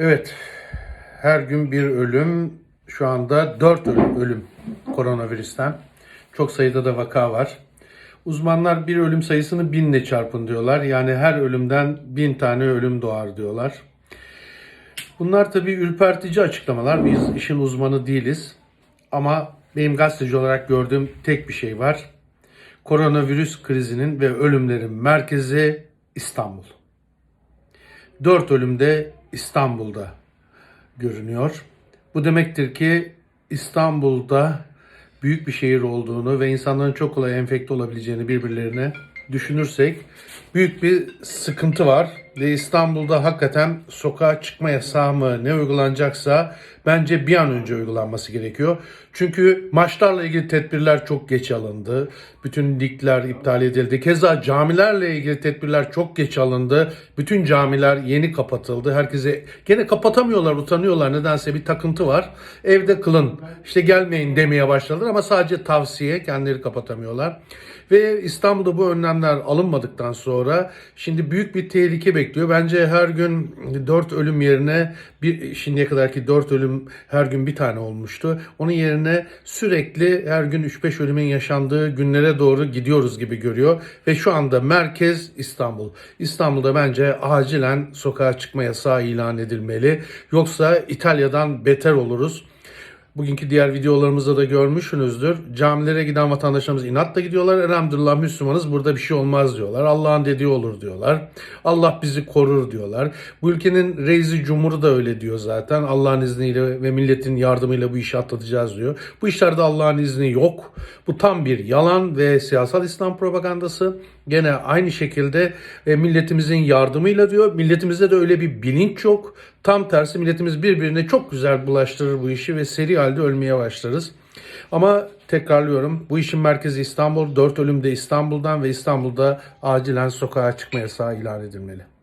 Evet, her gün bir ölüm, şu anda 4 ölüm, ölüm koronavirüsten. Çok sayıda da vaka var. Uzmanlar bir ölüm sayısını binle çarpın diyorlar. Yani her ölümden bin tane ölüm doğar diyorlar. Bunlar tabii ürpertici açıklamalar. Biz işin uzmanı değiliz. Ama benim gazeteci olarak gördüğüm tek bir şey var. Koronavirüs krizinin ve ölümlerin merkezi İstanbul. 4 ölüm de İstanbul'da görünüyor. Bu demektir ki İstanbul'da büyük bir şehir olduğunu ve insanların çok kolay enfekte olabileceğini birbirlerine düşünürsek büyük bir sıkıntı var. Ve İstanbul'da hakikaten sokağa çıkma yasağı mı ne uygulanacaksa bence bir an önce uygulanması gerekiyor. Çünkü maçlarla ilgili tedbirler çok geç alındı. Bütün ligler iptal edildi. Keza camilerle ilgili tedbirler çok geç alındı. Bütün camiler yeni kapatıldı. Herkese gene kapatamıyorlar, utanıyorlar. Nedense bir takıntı var. Evde kılın, işte gelmeyin demeye başladılar ama sadece tavsiye, kendileri kapatamıyorlar. Ve İstanbul'da bu önlemler alınmadıktan sonra şimdi büyük bir tehlike bekliyor. Bence her gün 4 ölüm yerine bir şimdiye kadarki 4 ölüm her gün bir tane olmuştu. Onun yerine sürekli her gün 3-5 ölümün yaşandığı günlere doğru gidiyoruz gibi görüyor. Ve şu anda merkez İstanbul. İstanbul'da bence acilen sokağa çıkma yasağı ilan edilmeli. Yoksa İtalya'dan beter oluruz. Bugünkü diğer videolarımızda da görmüşsünüzdür. Camilere giden vatandaşlarımız inatla gidiyorlar. Elhamdülillah Müslümanız burada bir şey olmaz diyorlar. Allah'ın dediği olur diyorlar. Allah bizi korur diyorlar. Bu ülkenin reisi cumhuru da öyle diyor zaten. Allah'ın izniyle ve milletin yardımıyla bu işi atlatacağız diyor. Bu işlerde Allah'ın izni yok. Bu tam bir yalan ve siyasal İslam propagandası. Gene aynı şekilde e, milletimizin yardımıyla diyor. Milletimizde de öyle bir bilinç yok. Tam tersi milletimiz birbirine çok güzel bulaştırır bu işi ve seri halde ölmeye başlarız. Ama tekrarlıyorum bu işin merkezi İstanbul. Dört ölüm de İstanbul'dan ve İstanbul'da acilen sokağa çıkma yasağı ilan edilmeli.